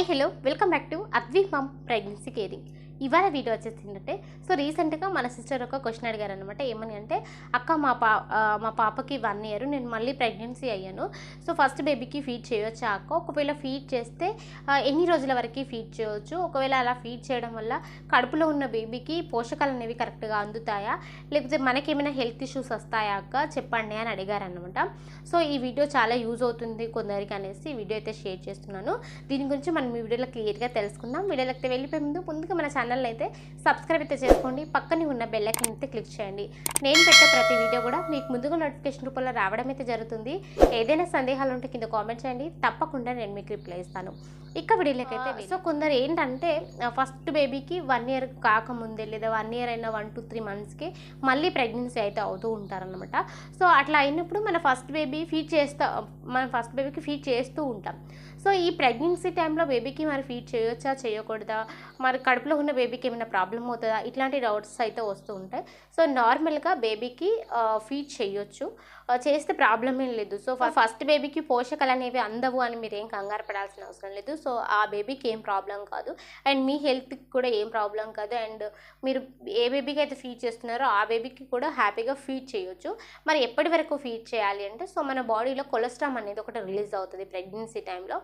Hi hello. Welcome back to Advi mom pregnancy caring. ఇవాళ video వచ్చేసి ఏంటంటే so రీసెంట్గా మన సిస్టర్ ఒక క్వశ్చన్ అడిగారు అనమాట ఏమని అంటే అక్క మా పా మా పాపకి వన్ ఇయర్ నేను మళ్ళీ ప్రెగ్నెన్సీ అయ్యాను. సో ఫస్ట్ బేబీకి ఫీడ్ చేయొచ్చా అక్క? ఒకవేళ ఫీడ్ చేస్తే ఎన్ని రోజుల వరకు ఫీడ్ చేయవచ్చు ఒకవేళ అలా ఫీడ్ చేయడం వల్ల కడుపులో ఉన్న బేబీకి పోషకాలు అనేవి కరెక్ట్గా అందుతాయా? లేకపోతే మనకేమైనా హెల్త్ ఇష్యూస్ వస్తాయా అక్క? చెప్పండి అని అడిగారు అనమాట సో ఈ వీడియో చాలా యూజ్ అవుతుంది కొందరికి అనేసి వీడియో అయితే షేర్ చేస్తున్నాను. దీని గురించి మనం ఈ వీడియోలో క్లియర్గా తెలుసుకుందాం. వీడియోలోకి అయితే వెళ్ళిపోయే ముందు ముందుగా మన ఛానల్ అయితే సబ్స్క్రైబ్ అయితే చేసుకోండి. పక్కనే ఉన్న బెల్ ఐకాన్ అయితే క్లిక్ చేయండి. నేను పెట్టే ప్రతి వీడియో కూడా మీకు ముందుగా నోటిఫికేషన్ రూపంలో రావడం అయితే జరుగుతుంది. ఏదైనా సందేహాలు ఉంటే కింద కామెంట్ చేయండి. తప్పకుండా నేను మీకు రిప్లై ఇస్తాను. ఇక అయితే సో కొందరు ఏంటంటే ఫస్ట్ బేబీకి వన్ ఇయర్ కాకముందే లేదా వన్ ఇయర్ అయినా వన్ టు త్రీ మంత్స్కి మళ్ళీ ప్రెగ్నెన్సీ అయితే అవుతూ ఉంటారనమాట సో అట్లా అయినప్పుడు మన ఫస్ట్ బేబీ ఫీడ్ చేస్తా మన ఫస్ట్ బేబీకి ఫీడ్ చేస్తూ ఉంటాం. సో ఈ ప్రెగ్నెన్సీ టైంలో బేబీకి మరి ఫీడ్ చేయొచ్చా చేయకూడదా? మరి కడుపులో ఉన్న బేబీకి ఏమైనా ప్రాబ్లం అవుతుందా? ఇట్లాంటి డౌట్స్ అయితే వస్తూ ఉంటాయి. సో నార్మల్గా బేబీకి ఫీడ్ చేయొచ్చు. చేస్తే ప్రాబ్లం ఏం లేదు. సో ఫస్ట్ బేబీకి పోషకాలు అనేవి అందవు అని మీరు ఏం కంగారు పడాల్సిన అవసరం లేదు. సో ఆ బేబీకి ఏం ప్రాబ్లం కాదు. అండ్ మీ హెల్త్కి కూడా ఏం ప్రాబ్లం కాదు. అండ్ మీరు ఏ బేబీకి అయితే ఫీడ్ చేస్తున్నారో ఆ బేబీకి కూడా హ్యాపీగా ఫీడ్ చేయొచ్చు. మరి ఎప్పటి వరకు ఫీడ్ చేయాలి అంటే సో మన బాడీలో కొలెస్ట్రామ్ అనేది ఒకటి రిలీజ్ అవుతుంది ప్రెగ్నెన్సీ టైంలో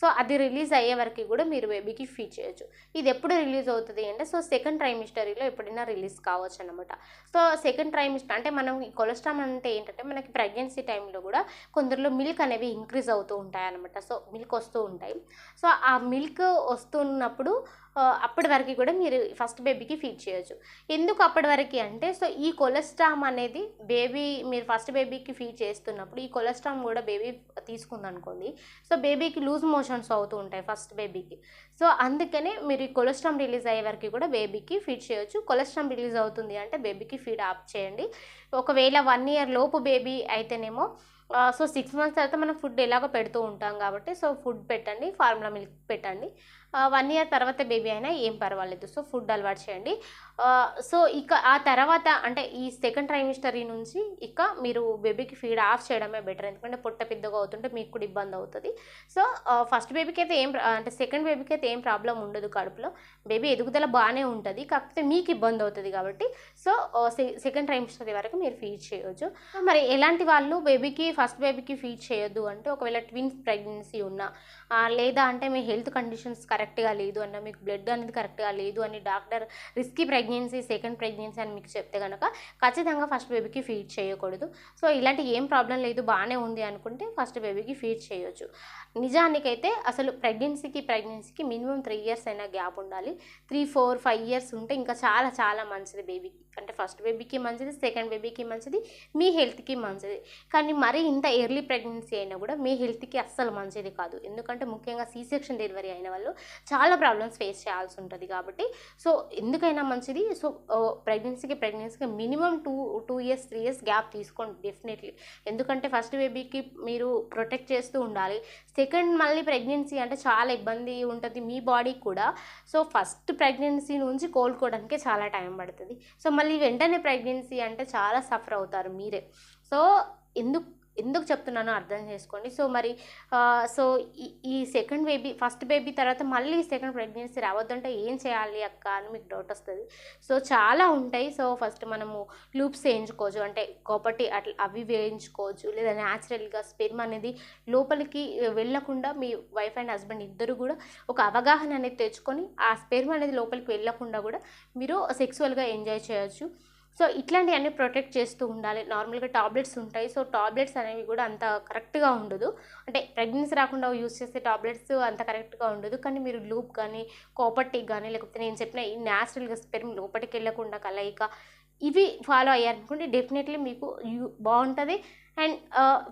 సో అది రిలీజ్ అయ్యే వరకు కూడా మీరు బేబీకి ఫీడ్ చేయొచ్చు. ఇది ఎప్పుడు రిలీజ్ అవుతుంది? అంటే సో సెకండ్ ట్రైమిస్టరీలో ఎప్పుడైనా రిలీజ్ కావచ్చు అనమాట సో సెకండ్ ట్రైమిస్టర్ అంటే మనం ఈ కొలెస్ట్రామ్ అంటే ఏంటంటే మనకి ప్రెగ్నెన్సీ టైంలో కూడా కొందరిలో మిల్క్ అనేవి ఇంక్రీజ్ అవుతూ ఉంటాయి అనమాట సో మిల్క్ వస్తూ ఉంటాయి. సో ఆ మిల్క్ వస్తున్నప్పుడు అప్పటి వరకు కూడా మీరు ఫస్ట్ బేబీకి ఫీడ్ చేయొచ్చు. ఎందుకు అప్పటి వరకు అంటే సో ఈ కొలెస్ట్రామ్ అనేది బేబీ మీరు ఫస్ట్ బేబీకి ఫీడ్ చేస్తున్నప్పుడు ఈ కొలెస్ట్రామ్ కూడా బేబీ తీసుకుందనుకోండి సో బేబీకి లూజ్ మోషన్స్ అవుతూ ఉంటాయి ఫస్ట్ బేబీకి సో అందుకనే మీరు ఈ కొలెస్ట్రామ్ రిలీజ్ అయ్యే వరకు కూడా బేబీకి ఫీడ్ చేయొచ్చు. కొలెస్ట్రామ్ రిలీజ్ అవుతుంది అంటే బేబీకి ఫీడ్ ఆఫ్ చేయండి. ఒకవేళ వన్ ఇయర్ లోపు బేబీ అయితేనేమో సో సిక్స్ మంత్స్ తర్వాత మనం ఫుడ్ ఎలాగో పెడుతూ ఉంటాం కాబట్టి సో ఫుడ్ పెట్టండి ఫార్ములా మిల్క్ పెట్టండి. వన్ ఇయర్ తర్వాత బేబీ అయినా ఏం పర్వాలేదు. సో ఫుడ్ అలవాటు చేయండి. సో ఇక ఆ తర్వాత అంటే ఈ సెకండ్ ట్రైమిస్టరీ నుంచి ఇక మీరు బేబీకి ఫీడ్ ఆఫ్ చేయడమే బెటర్ ఎందుకంటే పొట్ట పెద్దగా అవుతుంటే మీకు కూడా ఇబ్బంది అవుతుంది. సో ఫస్ట్ బేబీకి అయితే ఏం అంటే సెకండ్ బేబీకి అయితే ఏం ప్రాబ్లం ఉండదు కడుపులో. బేబీ ఎదుగుదల బాగానే ఉంటుంది. కాకపోతే మీకు ఇబ్బంది అవుతుంది కాబట్టి. సో సెకండ్ ట్రైమిస్టరీ వరకు మీరు ఫీడ్ చేయొచ్చు. మరి ఎలాంటి వాళ్ళు బేబీకి ఫస్ట్ బేబీకి ఫీడ్ చేయొద్దు అంటే ఒకవేళ ట్విన్స్ ప్రెగ్నెన్సీ ఉన్నా లేదా అంటే మీ హెల్త్ కండిషన్స్ కరెక్ట్గా లేదు అన్న మీకు బ్లడ్ అనేది కరెక్ట్గా లేదు అని doctor risky pregnancy second pregnancy అని మీకు చెప్తే కనుక ఖచ్చితంగా ఫస్ట్ బేబీకి ఫీడ్ చేయకూడదు. సో ఇలాంటి ఏం ప్రాబ్లం లేదు బాగానే ఉంది అనుకుంటే ఫస్ట్ బేబీకి ఫీడ్ చేయొచ్చు. నిజానికైతే అసలు ప్రెగ్నెన్సీకి ప్రెగ్నెన్సీకి మినిమం త్రీ ఇయర్స్ అయినా గ్యాప్ ఉండాలి. త్రీ ఫోర్ ఫైవ్ ఇయర్స్ ఉంటే ఇంకా చాలా చాలా మంచిది బేబీకి. అంటే ఫస్ట్ బేబీకి మంచిది సెకండ్ బేబీకి మంచిది మీ హెల్త్కి మంచిది. కానీ మరీ ఇంత ఎర్లీ ప్రెగ్నెన్సీ అయినా కూడా మీ హెల్త్కి అస్సలు మంచిది కాదు. ఎందుకంటే ముఖ్యంగా సీ సెక్షన్ డెలివరీ అయిన వాళ్ళు చాలా ప్రాబ్లమ్స్ ఫేస్ చేయాల్సి ఉంటుంది కాబట్టి. సో ఎందుకైనా మంచిది. సో ప్రెగ్నెన్సీకి ప్రెగ్నెన్సీకి minimum two two years three years gap తీసుకోండి డెఫినెట్లీ ఎందుకంటే ఫస్ట్ బేబీకి మీరు ప్రొటెక్ట్ చేస్తూ ఉండాలి. సెకండ్ మళ్ళీ ప్రెగ్నెన్సీ అంటే చాలా ఇబ్బంది ఉంటుంది మీ బాడీకి కూడా. సో ఫస్ట్ ప్రెగ్నెన్సీ నుంచి కోలుకోవడానికి చాలా టైం పడుతుంది. సో మళ్ళీ వెంటనే ప్రెగ్నెన్సీ అంటే చాలా సఫర్ అవుతారు మీరే. సో ఎందుకు ఎందుకు చెప్తున్నానో అర్థం చేసుకోండి. సో మరి సో ఈ ఈ సెకండ్ బేబీ ఫస్ట్ బేబీ తర్వాత మళ్ళీ సెకండ్ ప్రెగ్నెన్సీ రావద్దంటే ఏం చేయాలి అక్క అని మీకు డౌట్ వస్తుంది. సో చాలా ఉంటాయి. సో ఫస్ట్ మనము లూప్స్ వేయించుకోవచ్చు. అంటే కోపటి అట్లా అవి వేయించుకోవచ్చు. లేదా న్యాచురల్గా స్పెర్మ్ అనేది లోపలికి వెళ్ళకుండా మీ వైఫ్ అండ్ హస్బెండ్ ఇద్దరు కూడా ఒక అవగాహన అనేది తెచ్చుకొని ఆ స్పెర్మ్ అనేది లోపలికి వెళ్ళకుండా కూడా మీరు సెక్సువల్గా ఎంజాయ్ చేయొచ్చు. సో ఇట్లాంటివన్నీ ప్రొటెక్ట్ చేస్తూ ఉండాలి. నార్మల్గా టాబ్లెట్స్ ఉంటాయి. సో టాబ్లెట్స్ అనేవి కూడా అంత కరెక్ట్గా ఉండదు. అంటే ప్రెగ్నెన్సీ రాకుండా యూస్ చేసే టాబ్లెట్స్ అంత కరెక్ట్గా ఉండదు. కానీ మీరు లూప్ కానీ కోపర్టీ కానీ లేకపోతే నేను చెప్పిన ఈ న్యాచురల్గా స్పెర్మ్ లోపలికి వెళ్ళకుండా కలయిక ఇవి ఫాలో అయ్యారనుకోండి డెఫినెట్లీ మీకు యూ- బాగుంటుంది. అండ్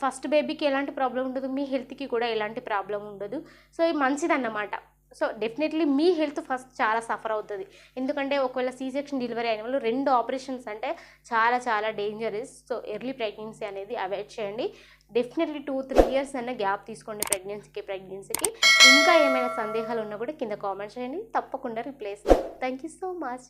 ఫస్ట్ uh, బేబీకి ఎలాంటి ప్రాబ్లం ఉండదు. మీ హెల్త్కి కూడా ఎలాంటి ప్రాబ్లం ఉండదు. సో ఇది మంచిదన్నమాట. సో డెఫినెట్లీ మీ హెల్త్ ఫస్ట్ చాలా సఫర్ అవుతుంది. ఎందుకంటే ఒకవేళ సీ సెక్షన్ డెలివరీ అయిన వాళ్ళు రెండు ఆపరేషన్స్ అంటే చాలా చాలా డేంజరస్ సో ఎర్లీ ప్రెగ్నెన్సీ అనేది అవాయిడ్ చేయండి. డెఫినెట్లీ టూ త్రీ ఇయర్స్ అన్న గ్యాప్ తీసుకోండి ప్రెగ్నెన్సీకి ప్రెగ్నెన్సీకి ఇంకా ఏమైనా సందేహాలు ఉన్నా కూడా కింద కామెంట్ చేయండి. తప్పకుండా replies thank you so much